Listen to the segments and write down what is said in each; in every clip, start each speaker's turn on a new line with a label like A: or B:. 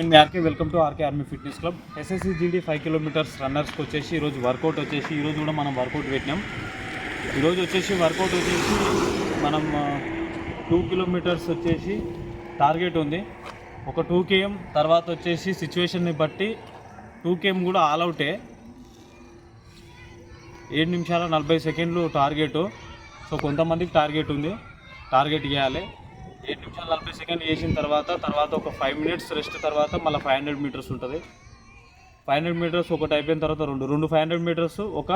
A: నేను మీ RK welcome to RK army fitness club. SSC GD five kilometres రన్నర్స్కి వచ్చేసి ఈరోజు work out వచ్చేసి ఈరోజు కూడా మనం వర్కౌట్ పెట్టినాం. ఈరోజు వచ్చేసి వర్కౌట్ వచ్చేసి మనం టూ కిలోమీటర్స్ వచ్చేసి టార్గెట్ ఉంది. ఒక టూ కేఎం తర్వాత వచ్చేసి సిచ్యువేషన్ని బట్టి టూ కేఎం కూడా ఆల్ అవుటే ఏడు నిమిషాల నలభై సెకండ్లు టార్గెట్ సో కొంతమందికి టార్గెట్ ఉంది. టార్గెట్ చేయాలి. నిమిషాలు నలభై సెకండ్లు చేసిన తర్వాత తర్వాత ఒక ఫైవ్ మినిట్స్ రెస్ట్ తర్వాత మళ్ళీ ఫైవ్ హండ్రెడ్ మీటర్స్ ఉంటుంది. ఫైవ్ హండ్రెడ్ మీటర్స్ ఒకటి అయిపోయిన తర్వాత రెండు రెండు ఫైవ్ హండ్రెడ్ మీటర్స్ ఒక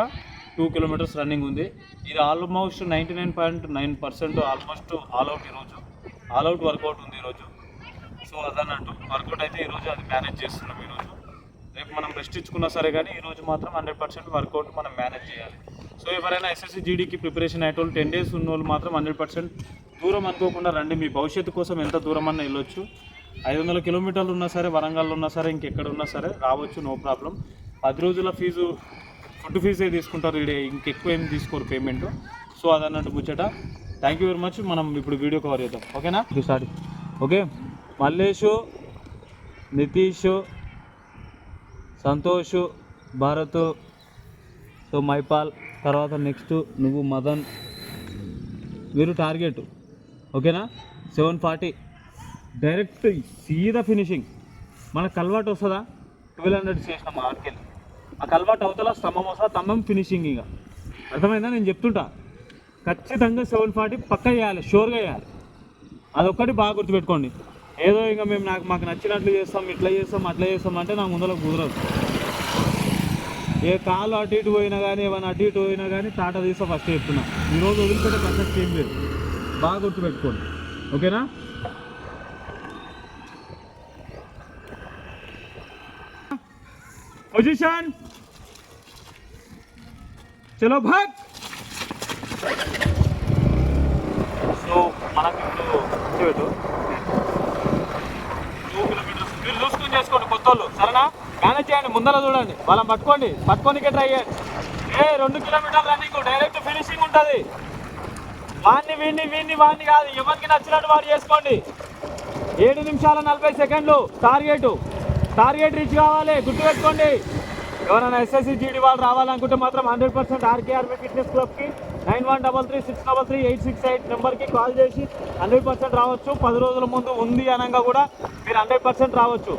A: టూ కిలోమీటర్స్ రన్నింగ్ ఉంది. ఇది almost ninety nine point nine percent almost all out ఈరోజు ఆల్ అవుట్ వర్కౌట్ ఉంది ఈరోజు సో అదన్నట్టు. వర్కౌట్ అయితే ఈరోజు అది మేనేజ్ చేస్తున్నాం ఈరోజు రేపు మనం రెస్ట్ ఇచ్చుకున్నా సరే కానీ ఈరోజు మాత్రం హండ్రెడ్ పర్సెంట్ వర్కౌట్ మనం మేనేజ్ చేయాలి. సో ఎవరైనా ఎస్ఎస్సి జీడీకి ప్రిపరేషన్ అయ్యేటోళ్ళు టెన్ డేస్ ఉన్న వాళ్ళు మాత్రం హండ్రెడ్ పర్సెంట్ దూరం అనుకోకుండా రండి మీ భవిష్యత్తు కోసం ఎంత దూరం అన్నా వెళ్ళొచ్చు. ఐదు వందల కిలోమీటర్లు ఉన్నా సరే వరంగల్లో ఉన్నా సరే ఇంకెక్కడ ఉన్నా సరే రావచ్చు నో ప్రాబ్లం. పది రోజుల ఫీజు ఫుడ్ ఫీజే తీసుకుంటారు ఇంకెక్కువ ఏం తీసుకోరు పేమెంట్. సో అదన్నట్టు ముచ్చట. థ్యాంక్ యూ వెరీ మచ్ మనం ఇప్పుడు వీడియో కవర్ చేద్దాం. ఓకేనా? Start okay. Mallesh Nitish Santosh Bharat so Maipal తర్వాత నెక్స్ట్ నువ్వు మదన్. మీరు టార్గెట్. ఓకేనా? Seven forty. డైరెక్ట్ సీదా ఫినిషింగ్. మనకు కల్వాట్ వస్తుందా? ట్వెల్వ్ హండ్రెడ్ చేసినాం ఆర్కెళ్ళి ఆ కల్వాట్ అవతల స్తంభం వస్తుందా? స్తంభం ఫినిషింగ్ ఇక. అర్థమైందా? నేను చెప్తుంటా. ఖచ్చితంగా సెవెన్ ఫార్టీ పక్క చేయాలి షోర్గా చేయాలి. అదొక్కటి బాగా గుర్తుపెట్టుకోండి. ఏదో ఇంకా మేము నాకు మాకు నచ్చినట్లు చేస్తాం ఇట్లా చేస్తాం అట్లా చేస్తాం అంటే నాకు ముందర కుదరదు. ఏ కాలు అటు ఇటు పోయినా కానీ ఏమైనా అటు ఇటు పోయినా కానీ టాటా తీస్తా ఫస్ట్ చెప్తున్నా. ఈరోజు వదిలిపెట్టే ప్రసక్తి ఏం లేదు. బాగా గుర్తుపెట్టుకోండి. ఓకేనా? పొజిషన్ చలో భాగ్. సో మనకి ఇప్పుడు టూ కిలోమీటర్స్ మీరు చూసుకుని చేసుకోండి కొత్త వాళ్ళు సరేనా? మేనేజ్ చేయండి ముందర చూడండి. వాళ్ళని పట్టుకోండి. పట్టుకోనికే ట్రై చేయండి. ఏ రెండు కిలోమీటర్లు రన్నింగ్ డైరెక్ట్ ఫినిషింగ్ ఉంటుంది. వాడిని వీడిని వీడిని వాడిని కాదు. ఎవరికి నచ్చినట్టు వాడు చేసుకోండి. ఏడు నిమిషాల నలభై సెకండ్లు. టార్గెట్. టార్గెట్ రీచ్ కావాలి. గుర్తుపెట్టుకోండి ఎవరైనా ఎస్ఎస్సి జీడీ వాళ్ళు రావాలనుకుంటే మాత్రం హండ్రెడ్ పర్సెంట్ ఆర్కేఆర్బీ ఫిట్నెస్ క్లబ్కి nine one double three six double three eight six eight నెంబర్కి కాల్ చేసి హండ్రెడ్ పర్సెంట్ రావచ్చు. పది రోజుల ముందు ఉంది అనగా కూడా మీరు హండ్రెడ్ పర్సెంట్ రావచ్చు.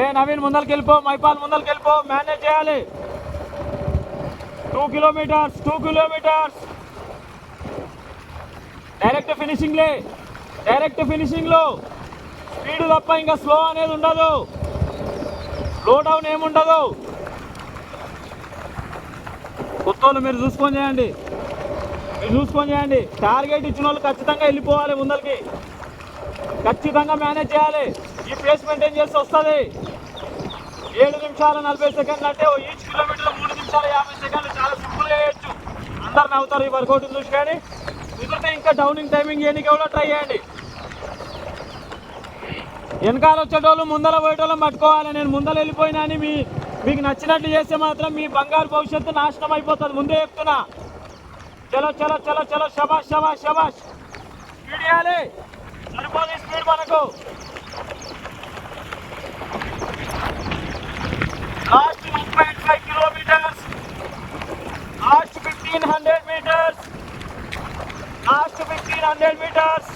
A: ఏ నవీన్ ముందరికి వెళ్ళిపో మైపాల్ ముందరికి వెళ్ళిపో. మేనేజ్ చేయాలి. Two kilometres two kilometres. Direct ఫినిషింగ్లే direct ఫినిషింగ్లో స్పీడ్ తప్ప ఇంకా స్లో అనేది ఉండదు. స్లో డౌన్ ఏముండదు కొత్తోళ్ళు మీరు చూసుకొని చేయండి. మీరు చూసుకొని చేయండి. టార్గెట్ ఇచ్చిన వాళ్ళు ఖచ్చితంగా వెళ్ళిపోవాలి ముందరికి. ఖచ్చితంగా మేనేజ్ చేయాలి. ఈ ప్లేస్ మెయింటైన్ చేస్తే వస్తుంది? ఏడు నిమిషాలు నలభై సెకండ్లు అంటే ఈచ్ కిలోమీటర్ మూడు నిమిషాలు యాభై సెకండ్లు చాలా సింపుల్గా చేయొచ్చు. అందరు నవ్వుతారు ఈ వర్కౌట్ చూసి కానీ. కుదిరితే ఇంకా డౌనింగ్ టైమింగ్ చేయడానికి కూడా ట్రై చేయండి. వెనకాల వచ్చేటోళ్ళు ముందర పోయేటోళ్ళని పట్టుకోవాలి. నేను ముందర వెళ్ళిపోయినా అని మీ మీకు నచ్చినట్లు చేస్తే మాత్రం మీ బంగారు భవిష్యత్తు నాశనం అయిపోతుంది. ముందే చెప్తున్నా. చలో చలో చలో చలో శబాష్ శబాష్ శబాష్ స్పీడ్ చేయాలి. సరిపోదు స్పీడ్ మనకు. Last one point five kilometres last fifteen hundred metres up to hundred metres.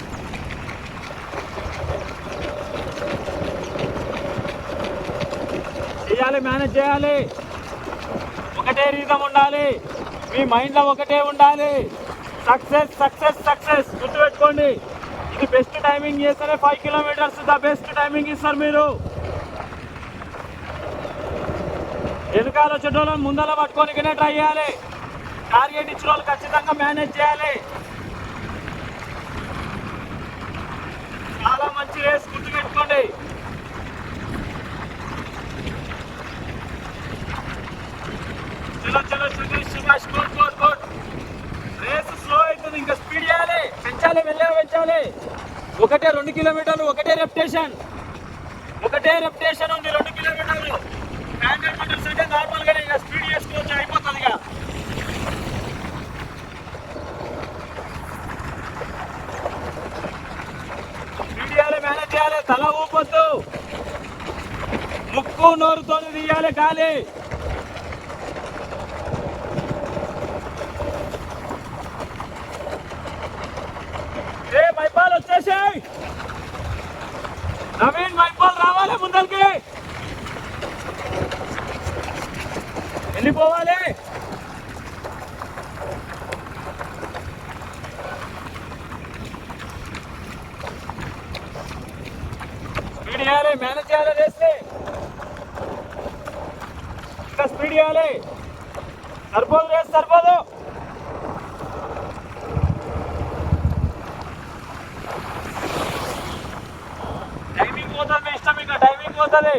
A: చేయాలి మేనేజ్ చేయాలి. ఒకటే రీజం ఉండాలి. మీ మైండ్లో ఒకటే ఉండాలి. Success success success. గుర్తుపెట్టుకోండి. ఇది బెస్ట్ టైమింగ్ చేస్తేనే five kilometres the best timing ఇస్తారు మీరు. వెనకాల వచ్చేటోళ్ళని ముందర పట్టుకోనికనే ట్రై చేయాలి. టార్గెట్ ఇచ్చిన వాళ్ళు ఖచ్చితంగా మేనేజ్ చేయాలి. చాలా మంచి రేస్ గుర్తుపెట్టుకోండి చలో చలో సురేష్ సుభాష్ కోట్ కోట్ కోట్. రేస్ స్లో అవుతుంది ఇంకా స్పీడ్ చేయాలి. పెంచాలి వెళ్ళే పెంచాలి. ఒకటే రెండు కిలోమీటర్లు ఒకటే రెప్టేషన్ ఒకటే రెప్టేషన్ ఉంది రెండు కిలోమీటర్లు. హండ్రెడ్ మీటర్స్ అంటే నార్మల్గానే ఇక స్పీడ్ చేసుకోవచ్చు అయిపోతుంది ఇక. తీయాలి తల ఊపొద్దు. ముక్కు నోరుతో తీయాలి గాలి. ఏ మైపాల్ వచ్చేసాయి. నవీన్ మైపాల్ రావాలి ముందరికి. వెళ్ళిపోవాలి స్పీడ్ చేయాలి మేనేజ్ చేయాలి రేస్తే ఇంకా స్పీడ్ చేయాలి సరిపోదు రేస్ సరిపోదు. టైమింగ్ పోతుంది మీ ఇష్టం ఇంకా టైమింగ్ పోతుంది.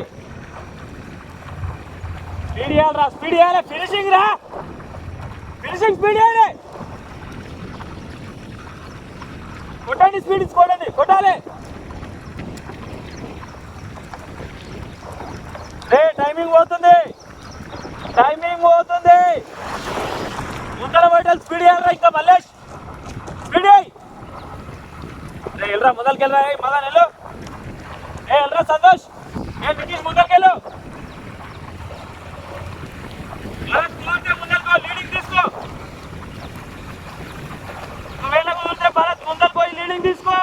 A: స్పీడ్ చేయాలి రా స్పీడ్ చేయాలి ఫినిషింగ్ రా. ఫినిషింగ్ స్పీడ్ చేయాలి కొట్టండి స్పీడ్ కొట్టండి కొట్టాలి రే టైమింగ్ పోతుంది టైమింగ్ పోతుంది ముందర బయటలు స్పీడ్ చేయాలి ఇంకా మల్లేష్. స్పీడ్ వెళ్ళరా ముందరికి వెళ్ళరా మదన్ వెళ్ళు. ఏ వెళ్ళరా సంతోష్. ఏ నితీష్ ముందరికి వెళ్ళు లీడింగ్ తీసుకో. ఒకవేళ కుదిరితే భరత్ పోయి లీడింగ్ తీసుకో.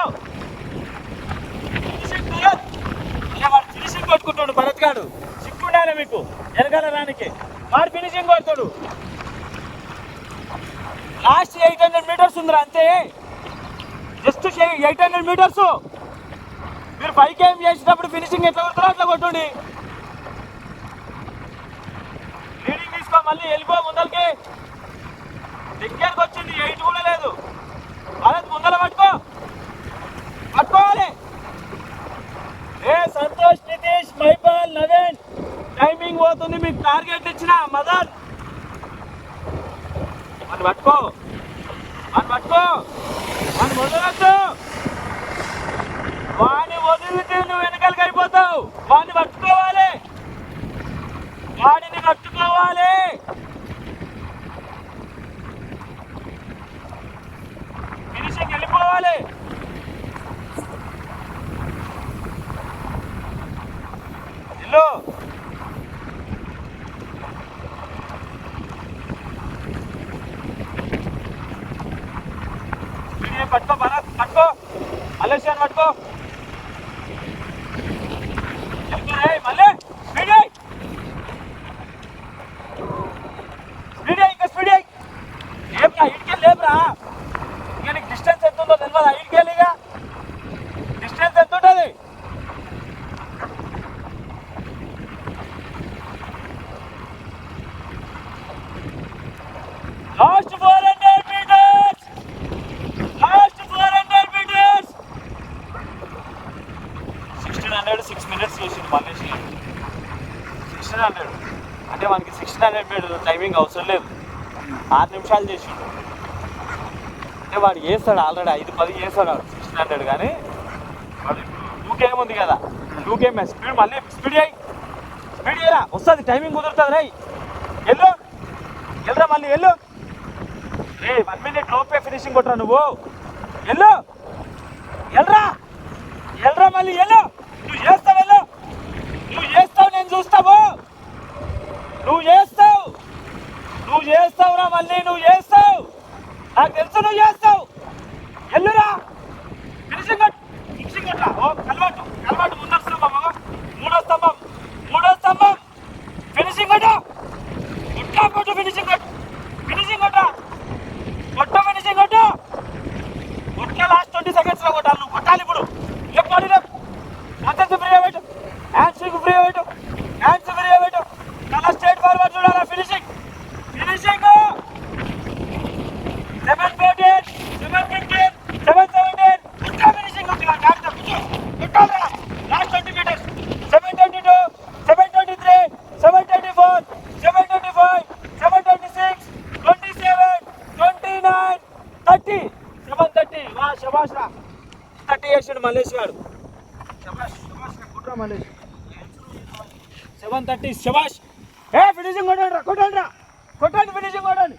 A: ఫినిషింగ్ కొట్టుకుంటాడు భరత్ గాడు. సిక్కుండాలి మీకు. వెనకాల రానికి. వాడు ఫినిషింగ్ కొడతాడు. లాస్ట్ ఎయిట్ హండ్రెడ్ మీటర్స్ ఉందిరా అంతే. జస్ట్ ఎయిట్ హండ్రెడ్ మీటర్స్ మీరు ఫైవ్ కేఎం చేసేటప్పుడు ఫినిషింగ్ ఎట్లా కొడతారో అట్లా కొట్టండి. లీడింగ్ తీసుకో మళ్ళీ వెళ్ళిపో ముందరికి దగ్గరకు వచ్చింది ఎయిట్ కూడా లేదు. అదే ముందర పట్టుకో. పట్టుకోవాలి. ఏ సంతోష్ నితీష్ మైపాల్ నవీన్. టైమింగ్ పోతుంది మీకు టార్గెట్ ఇచ్చిన మదన్ అని పట్టుకో. అని పట్టుకో. అని వదలొద్దు. వాడిని వదిలితే నువ్వు వెనకాలకి అయిపోతావు. వాడిని పట్టుకోవాలి. వాడిని పట్టుకోవాలి. ఫినిషింగ్ వెళ్ళిపోవాలి ఇల్లు వీడియో పట్టుకో భరత్ పట్టుకో అలెక్షన్ పట్టుకో ఎక్కు రే, మళ్ళీ స్పీడ్ అయ్యి స్పీడ్ అయ్యి ఇంకా స్పీడ్ అయ్యి లేపురా ఇటుకెళ్ళి లేపురా ఇంకా నీకు డిస్టెన్స్ ఎంత ఉందో తెలియదా ఇటుకెళ్ళి ఇక డిస్టెన్స్ ఎంత ఉంటుంది last four hundred metres last four hundred metres sixteen hundred six minutes చేసింది మల్లేష్ సిక్స్టీన్ హండ్రెడ్ అంటే మనకి సిక్స్టీన్ టైమింగ్ అవసరం లేదు. ఆరు నిమిషాలు చేసిండు. అంటే వాడు చేస్తాడు ఆల్రెడీ ఐదు పది చేస్తాడు సిక్స్టీన్ హండ్రెడ్ కానీ. వాడు టూకే ఉంది కదా టూకే కేమ్ స్పీడ్ మళ్ళీ స్పీడ్ అయ్యి స్పీడ్ చేయరా? వస్తుంది టైమింగ్ కుదురుతుంది రై వెళ్ళు. వెళ్ళరా మళ్ళీ వెళ్ళు. రే వన్ మినిట్ లోపే ఫినిషింగ్ కొట్టరా నువ్వు. వెళ్ళు. వెళ్ళరా వెళ్ళరా మళ్ళీ వెళ్ళు నువ్వు చేస్తావు వెళ్ళు నువ్వు చేస్తావు నేను చూస్తావు నువ్వు చేస్తావు నువ్వు చేస్తావురా మళ్ళీ నువ్వు చేస్తావు. నాకు తెలుసు నువ్వు చేస్తావు ఎల్లురా ఫినిషింగ్ కొట్టు ఫినిషింగ్ కొట్టరా ఓ కలవాటు కలవాటు ముందర స్తంభం ఓ. మూడో స్తంభం మూడో స్తంభం ఫినిషింగ్ కొట్టు కొట్టా కొట్టు ఫినిషింగ్ కొట్టు ఫినిషింగ్ కొట్టా కొట్ట ఫినిషింగ్ కొట్టు కొట్ట లాస్ట్ ట్వంటీ సెకండ్స్లో కొట్టాలి నువ్వు కొట్టాలి ఇప్పుడు ఎప్పుడు మద్దతు ఫ్రీ పెట్టు హ్యాండ్స్ ఫ్రీ పెట్టు హ్యాండ్స్ ఫ్రీ పెట్టు చాలా స్ట్రైట్ ఫార్వర్డ్ చూడాలా finishing finishing seven fourteen seven fifteen seven seventeen ఇంకా finishing కొట్టాలరా last twenty metres seven twenty two seven twenty three seven twenty four seven twenty five seven twenty six twenty seven twenty nine thirty seven thirty వా శభాష్ రా thirty వేసాడు మల్లేష్ గారు seven thirty శభాష్ ఏ finishing కొట్టండి రా కొట్టండి రా కొట్టండి ఫినిషింగ్ కొట్టండి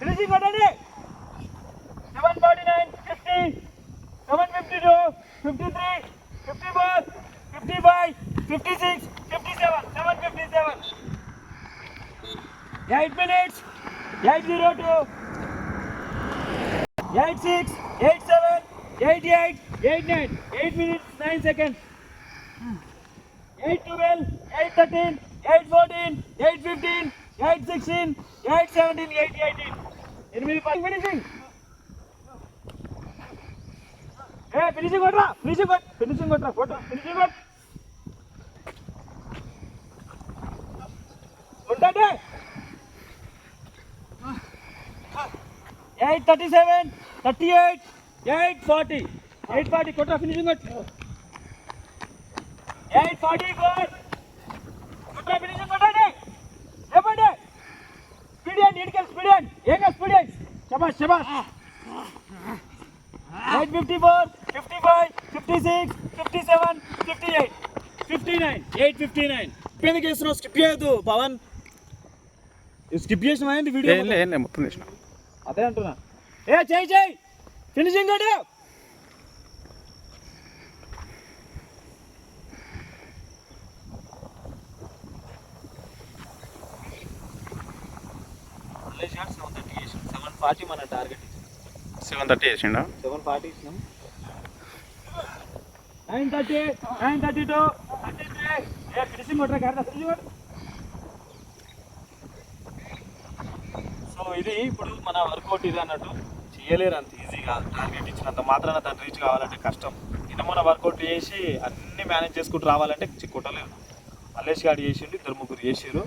A: ఫినిషింగ్ కొట్టండి seven forty nine fifty seven fifty two fifty three fifty four fifty five fifty six fifty seven seven fifty seven eight minutes eight zero two eight six eight seven eight eight eight nine eight minutes nine seconds eight twelve eight thirteen eight fourteen eight fifteen eight sixteen eight seventeen eight eighteen ఎనిమిది పది finishing ఏ finishing కొట్రా finishing కొట్ finishing కొట్రా photo finishing కొట్. ఉంటే eight thirty seven thirty eight eight forty eight forty కొట్రా finishing eight forty four కొట్రా ఫినిషింగ్ కొట్టండి చెప్పండి స్పీడ్ అండి ఇటుకెళ్ళి స్పీడ్ అండి ఏం కాదు స్పీడ్ అండి శబాష్ శబాష్ eight fifty four fifty five fifty six fifty seven fifty eight fifty nine eight fifty nine ఎందుకు వేస్తున్నావు స్కిప్ చేయొద్దు పవన్. స్కిప్ చేసిన వీడియో
B: మొత్తం చేసిన?
A: అదే అంటున్నా. ఏ చేయి చేయి ఫినిషింగ్ కొట్టు సెవెన్ ఫార్టీ మన టార్గెట్
B: సెవెన్ థర్టీ చేసిండా?
A: సెవెన్ ఫార్టీ ఇచ్చినాం. Nine thirty nine thirty two thirty three ఏ ఫినిషింగ్ కొట్టరా కొట్టు. సో ఇది ఇప్పుడు మన వర్కౌట్ ఇది అన్నట్టు. చేయలేరు అంత ఈజీగా టార్గెట్ ఇచ్చినంత మాత్రాన దాన్ని రీచ్ కావాలంటే కష్టం. నిన్న వర్కౌట్ చేసి అన్ని మేనేజ్ చేసుకుంటూ రావాలంటే చి- కొట్టలేరు మల్లేష్ గాడు చేసిండు ఇద్దరు ముగ్గురు చేసారు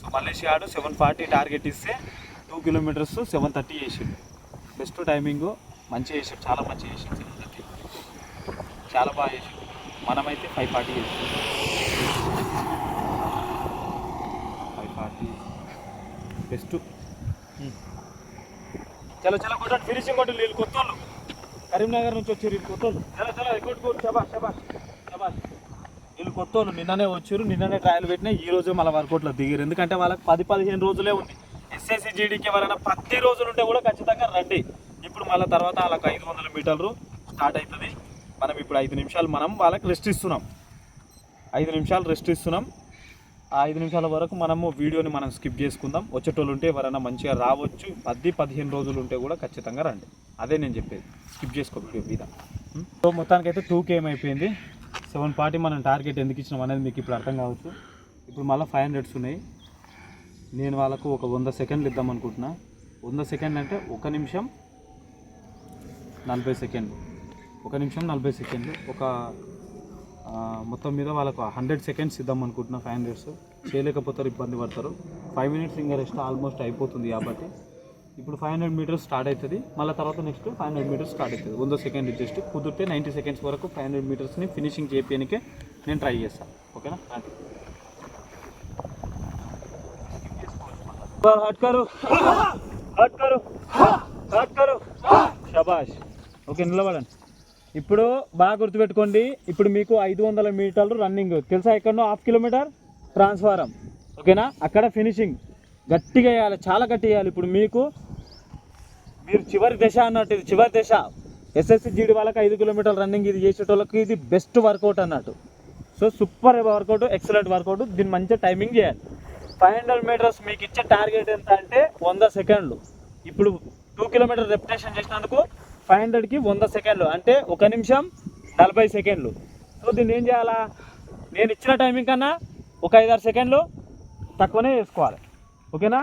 A: సో మల్లేష్ గాడు సెవెన్ ఫార్టీ టార్గెట్ ఇస్తే టూ కిలోమీటర్స్ సెవెన్ థర్టీ చేసిండు. బెస్ట్ టైమింగ్ మంచిగా చేసాడు చాలా మంచిగా చేసాడు సెవెన్ థర్టీ చాలా బాగా చేసాడు. మనమైతే ఫైవ్ ఫార్టీ చేసాం ఫైవ్ ఫార్టీ బెస్ట్ చలో చలో కొట్టండి. ఫినిషింగ్ కొట్టు వీళ్ళు కొత్తోళ్ళు. కరీంనగర్ నుంచి వచ్చారు వీళ్ళు కొత్తోళ్ళు. చలో చలో కొట్టు కొట్టు శబాష్ శబాష్ శబాష్ వీళ్ళు కొత్తోళ్ళు. నిన్ననే వచ్చారు నిన్ననే ట్రయల్ పెట్టినా ఈ రోజు మళ్ళీ వర్కౌట్లో దిగారు. ఎందుకంటే వాళ్ళకి పది పదిహేను రోజులే ఉంది. ఎస్ఎస్సి జీడీకి ఎవరైనా పది రోజులు ఉంటే కూడా ఖచ్చితంగా రండి ఇప్పుడు మళ్ళీ తర్వాత వాళ్ళకి ఐదు వందల మీటర్లు స్టార్ట్ అవుతుంది. మనం ఇప్పుడు ఐదు నిమిషాలు మనం వాళ్ళకి రెస్ట్ ఇస్తున్నాం. ఐదు నిమిషాలు రెస్ట్ ఇస్తున్నాం. ఐదు నిమిషాల వరకు మనము వీడియోని మనం స్కిప్ చేసుకుందాం. వచ్చేటోళ్ళు ఉంటే ఎవరైనా మంచిగా రావచ్చు. పది పదిహేను రోజులు ఉంటే కూడా ఖచ్చితంగా రండి. అదే నేను చెప్పేది. స్కిప్ చేసుకో వీడియో మీద. సో మొత్తానికైతే టూ ఏమైపోయింది. సెవెన్ ఫార్టీ మనం టార్గెట్ ఎందుకు ఇచ్చినాం అనేది మీకు ఇప్పుడు అర్థం కావచ్చు. ఇప్పుడు మళ్ళీ ఫైవ్ హండ్రెడ్స్ ఉన్నాయి. నేను వాళ్ళకు ఒక వంద సెకండ్లు ఇద్దాం అనుకుంటున్నా. వంద సెకండ్ అంటే ఒక నిమిషం నలభై సెకండ్లు. ఒక నిమిషం నలభై సెకండ్లు. ఒక మొత్తం మీద వాళ్ళకు హండ్రెడ్ సెకండ్స్ ఇద్దాం అనుకుంటున్నా ఫైవ్ హండ్రెడ్స్. చేయలేకపోతారు ఇబ్బంది పడతారు. ఫైవ్ మినిట్స్ ఇంకా రెస్ట్ ఆల్మోస్ట్ అయిపోతుంది కాబట్టి ఇప్పుడు ఫైవ్ హండ్రెడ్ మీటర్స్ స్టార్ట్ అవుతుంది మళ్ళీ తర్వాత next five hundred metres start అవుతుంది వంద సెకండ్ జస్ట్ కుదిరితే నైంటీ సెకండ్స్ వరకు ఫైవ్ హండ్రెడ్ మీటర్స్ని ఫినిషింగ్ చేయడానికి నేను ట్రై చేస్తాను ఓకేనా? అట్కారు అట్కారు అట్కారు షబాష్ ఓకే నిలబడండి. ఇప్పుడు బాగా గుర్తుపెట్టుకోండి. ఇప్పుడు మీకు ఐదు వందల మీటర్లు రన్నింగ్ తెలుసా ఎక్కడో హాఫ్ కిలోమీటర్ ట్రాన్స్ఫారం. ఓకేనా? అక్కడ ఫినిషింగ్ గట్టిగా వేయాలి. చాలా గట్టిగా వేయాలి. ఇప్పుడు మీకు మీరు చివరి దశ అన్నట్టు ఇది చివరి దశ. ఎస్ఎస్సి జీడి వాళ్ళకి ఐదు కిలోమీటర్ల రన్నింగ్ ఇది చేసేటోళ్ళకి ఇది బెస్ట్ వర్కౌట్ అన్నట్టు. So super workout excellent workout దీన్ని మంచిగా టైమింగ్ చేయాలి. ఫైవ్ హండ్రెడ్ మీటర్స్ మీకు ఇచ్చే టార్గెట్ ఎంత అంటే వంద సెకండ్లు. ఇప్పుడు టూ కిలోమీటర్ రెప్యుటేషన్ చేసినందుకు ఫైవ్ హండ్రెడ్కి వంద సెకండ్లు అంటే ఒక నిమిషం నలభై సెకండ్లు. సో దీన్ని ఏం చేయాలా? నేను ఇచ్చిన టైమింగ్ కన్నా ఒక ఐదారు సెకండ్లు తక్కువనే వేసుకోవాలి. ఓకేనా?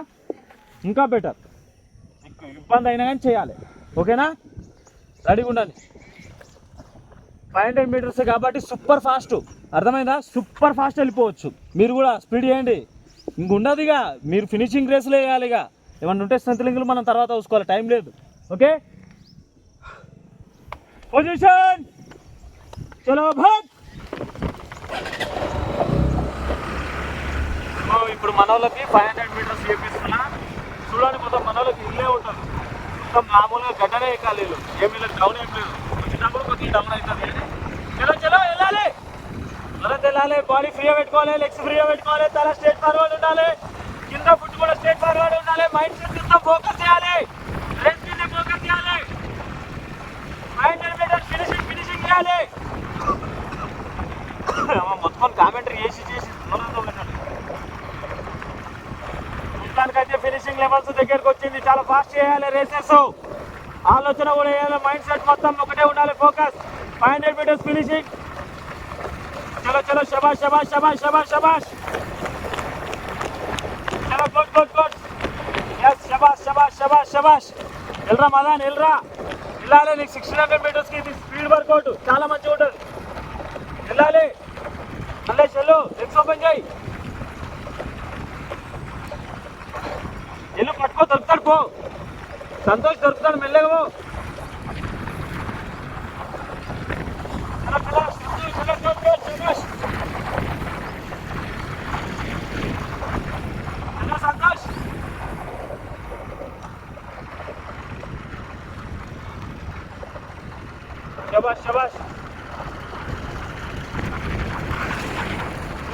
A: ఇంకా బెటర్ ఇబ్బంది అయినా కానీ చేయాలి. ఓకేనా? రెడీగా ఉండండి. ఫైవ్ హండ్రెడ్ మీటర్స్ కాబట్టి సూపర్ ఫాస్ట్ అర్థమైందా? సూపర్ ఫాస్ట్ వెళ్ళిపోవచ్చు. మీరు కూడా స్పీడ్ చేయండి. ఇంక ఉండదు ఇక. మీరు ఫినిషింగ్ రేస్లో వేయాలి ఇక. ఏమన్నా ఉంటే స్ట్రెంత్ లింకులు మనం తర్వాత చూసుకోవాలి. టైం లేదు. ఓకే? పొజిషన్ చలో భక్ ఇప్పుడు మన వాళ్ళకి ఫైవ్ హండ్రెడ్ మీటర్స్ చేపిస్తున్నా. చూడండి మొత్తం మన వాళ్ళకి ఇల్లే ఉంటుంది. మొత్తం మామూలుగా గడ్డనే ఎక్కాలి వీళ్ళు ఏమి వీళ్ళకి డౌన్ ఏం లేదు. వచ్చినప్పుడు కొద్దిగా డౌన్ అవుతుంది చలో చలో వెళ్ళాలి. తర్వాత వెళ్ళాలి బాడీ ఫ్రీగా పెట్టుకోవాలి లెగ్స్ ఫ్రీగా పెట్టుకోవాలి తల స్ట్రేట్ ఫార్వర్డ్ ఉండాలి. కింద ఫుట్ కూడా స్ట్రేట్ ఫార్వర్డ్ ఉండాలి. మైండ్ సెట్ మొత్తం ఫోకస్ చేయాలి రేస్ మీద ఫోకస్ చేయాలి five hundred metres finishing finishing చేయాలి మొత్తం కామెంటరీ చేసి చేసి మొత్తానికైతే ఫినిషింగ్ లెవెల్స్ దగ్గరకు వచ్చింది. చాలా ఫాస్ట్ చేయాలి రేసెస్ ఆలోచన కూడా వేయాలి మైండ్ సెట్ మొత్తం ఒకటే ఉండాలి. Focus five hundred metres finishing చలో చలో శబాష్ శబాష్ శబాష్ శబాష్ శబాష్ చలో గుడ్ గుడ్ గుడ్ ఎస్ శబాష్ శబాష్ శబాష్ శబాష్ ఎల్రా మదాన్ ఎల్రా. వెళ్ళాలి నీకు సిక్స్టీన్ హండ్రెడ్ మీటర్స్కి ఇది స్పీడ్ వర్కౌట్ చాలా మంచిగా ఉంటుంది. వెళ్ళాలి మళ్ళీ చెల్లు లెగ్స్ ఓపెన్ చేయి ఎల్లు పట్టుకో దొరుకుతాడు పో సంతోష్ దొరుకుతాడు మెల్లగా పో చలో,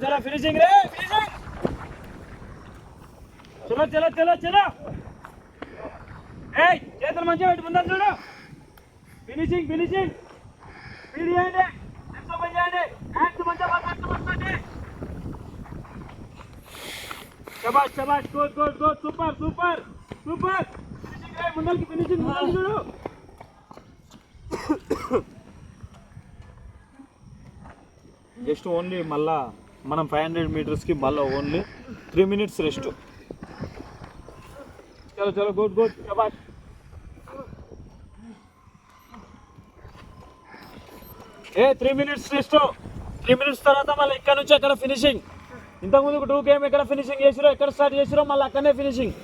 A: చలో చలో ఫినిషింగ్ రే ఫినిషింగ్ చలో చలో చలో చలో. ఏయ్ చేతులు మంచిగా పెట్టి ముందర చూడు. ఫినిషింగ్ ఫినిషింగ్ స్పీడ్ చేయండి. ఎంత పని చేయండి? హ్యాండ్స్ మంచిగా పట్టుకోండి శబాష్ శబాష్ good good good super super super finishing రే ముందరికి ఫినిషింగ్ ముందరికి చూడు. జస్ట్ ఓన్లీ మళ్ళా మనం ఫైవ్ హండ్రెడ్ మీటర్స్కి మళ్ళీ ఓన్లీ త్రీ మినిట్స్ రెస్ట్ చలో చలో గుడ్ గుడ్ శబాష్ ఏ three minutes rest three minutes తర్వాత మళ్ళీ ఇక్కడ నుంచి అక్కడ ఫినిషింగ్ ఇంతకుముందు టూ గేమ్ ఎక్కడ ఫినిషింగ్ చేసిరో ఎక్కడ స్టార్ట్ చేసిరో మళ్ళీ అక్కడనే ఫినిషింగ్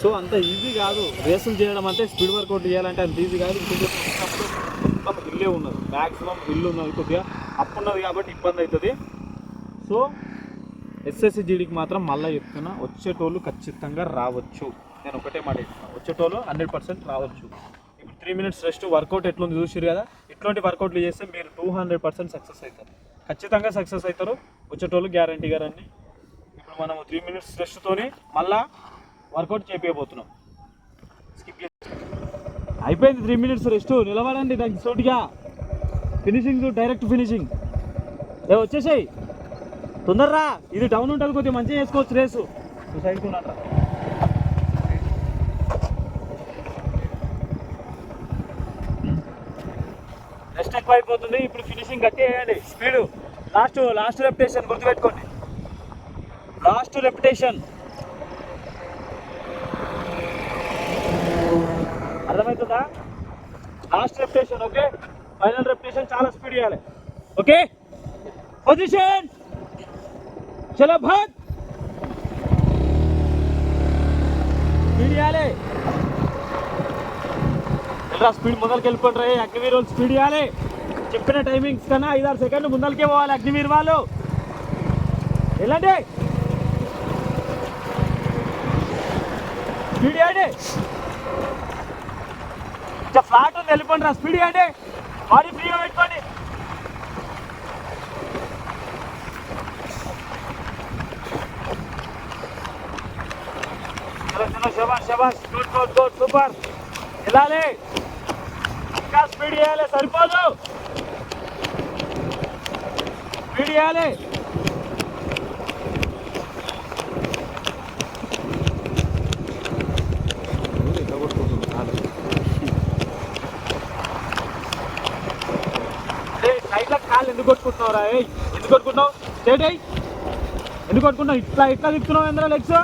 A: సో అంత ఈజీ కాదు. రేసులు చేయడం అంటే స్పీడ్ వర్కౌట్ చేయాలంటే అంత ఈజీ కాదు. కొంచెం ఉన్నది. మ్యాక్సిమం బిల్లు ఉన్నది కొద్దిగా. అప్పు ఉన్నది కాబట్టి ఇబ్బంది అవుతుంది. సో ఎస్ఎస్సి జీడీకి మాత్రం మళ్ళీ చెప్తున్నా వచ్చేటోళ్ళు ఖచ్చితంగా రావచ్చు. నేను ఒకటే మాట చెప్తున్నా వచ్చేటోళ్ళు హండ్రెడ్ పర్సెంట్ రావచ్చు. ఇప్పుడు త్రీ మినిట్స్ రెస్ట్ వర్కౌట్ ఎట్లుంది చూసిరు కదా? ఇట్లాంటి వర్కౌట్లు చేస్తే మీరు టూ హండ్రెడ్ పర్సెంట్ సక్సెస్ అవుతారు. ఖచ్చితంగా సక్సెస్ అవుతారు వచ్చేటోళ్ళు గ్యారంటీ గారండి ఇప్పుడు మనం త్రీ మినిట్స్ రెస్ట్తోని మళ్ళా వర్కౌట్ చేపించబోతున్నాం స్కిప్ అయిపోయింది త్రీ మినిట్స్ రెస్ట్ నిలబడండి దానికి సూటిగా. ఫినిషింగ్ డైరెక్ట్ ఫినిషింగ్ ఏ వచ్చేసాయి. తొందరరా. ఇది డౌన్ ఉంటుంది కొద్దిగా మంచిగా చేసుకోవచ్చు రేసు. సైడ్కి ఉన్నట్రా రెస్ట్ ఎక్కువ అయిపోతుంది. ఇప్పుడు ఫినిషింగ్ గట్టి వేయండి. స్పీడు లాస్ట్ లాస్ట్ రెప్యుటేషన్ గుర్తుపెట్టుకోండి. లాస్ట్ రెప్యుటేషన్ అర్థమవుతుందా? Last repetition okay final repetition చాలా స్పీడ్ చేయాలి. ఓకే పొజిషన్ చలో భాగ్ స్పీడ్ ఎలా స్పీడ్ ముందరికి వెళ్ళిపోండి రే అగ్నివీర్ వాళ్ళు స్పీడ్ ఇవ్వాలి చెప్పిన టైమింగ్స్ కన్నా ఐదారు సెకండ్లు ముందరికే పోవాలి అగ్నివీర్ వాళ్ళు. వెళ్ళండి. స్పీడ్ ఇవ్వండి ఫ్లాట్ ఉంది వెళ్ళిపోండి రా. స్పీడ్ ఇవ్వండి బాడీ ఫ్రీగా పెట్టుకోండి. చలో శభాష్ శభాష్ గుడ్ గుడ్ గుడ్ సూపర్ వెళ్ళాలి ఇంకా స్పీడ్ చేయాలి సరిపోదు స్పీడ్ చేయాలి కాళ్ళు ఎందుకు కొట్టుకుంటున్నావురా? ఏయ్ ఎందుకు కొట్టుకుంటున్నావు? స్టేట్ అయ్యి ఎందుకు కొట్టుకుంటున్నావు? ఇట్లా ఇట్లా తిప్పుతున్నావు ఎందుకు లెగ్స్?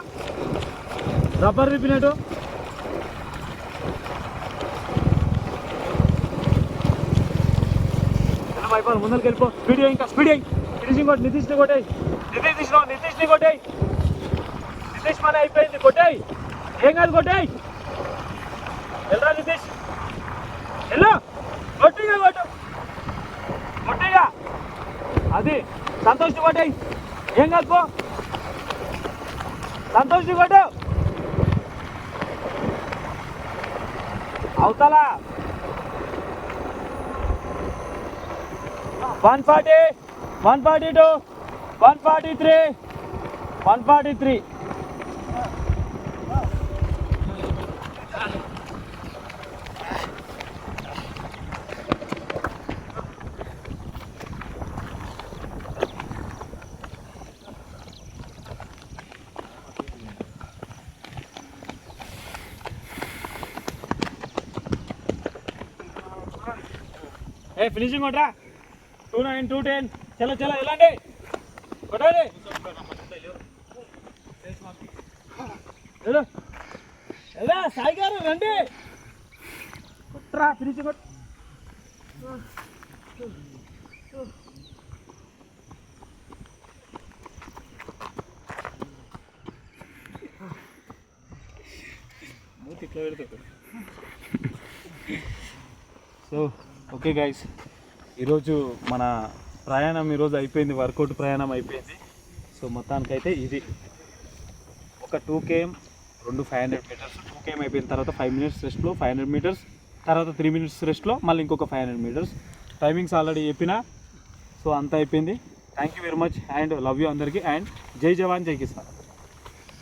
A: రబ్బర్ రిపినట్టు అయిపోయి ముందరికి వెళ్ళిపో. స్పీడ్ ఇంకా స్పీడ్ అయ్యి ఫినిషింగ్ కొట్టి నితీష్ని కొట్టేయి. నితీష్ తీసినావు నితీష్ని కొట్టేయి. నితీష్ మన అయిపోయింది కొట్టేయి. ఏం కాదు కొట్టాయి. వెళ్ళరా నితీష్. వెళ్ళు. కొట్టు కొట్టిగా అది సంతోష్ కొట్టేయి. ఏం కాదు పో. సంతోష్ కొట్టు. అవతల. One forty one forty two one forty three one forty three finishing కొట్రా. టూ నైన్ టూ టెన్ చలో చలో వెళ్ళండి. కొట్టాలి వెళ్ళు. ఎలా సాయి గారు రండి. కొట్రా ఫినిషింగ్ కొట్. ఇట్లా పెడతాడు సో ఓకే గైస్ ఈరోజు మన ప్రయాణం ఈరోజు అయిపోయింది వర్కౌట్ ప్రయాణం అయిపోయింది. సో మొత్తానికైతే ఇది. ఒక టూ కేఎం రెండు five hundred metres two KM అయిపోయిన తర్వాత ఫైవ్ మినిట్స్ రెస్ట్లో ఫైవ్ హండ్రెడ్ మీటర్స్ తర్వాత త్రీ మినిట్స్ రెస్ట్లో మళ్ళీ ఇంకొక five hundred metres timings already చెప్పిన. సో అంత అయిపోయింది. Thank you very much and love you అందరికీ. అండ్ జై జవాన్ జై కిసాన్.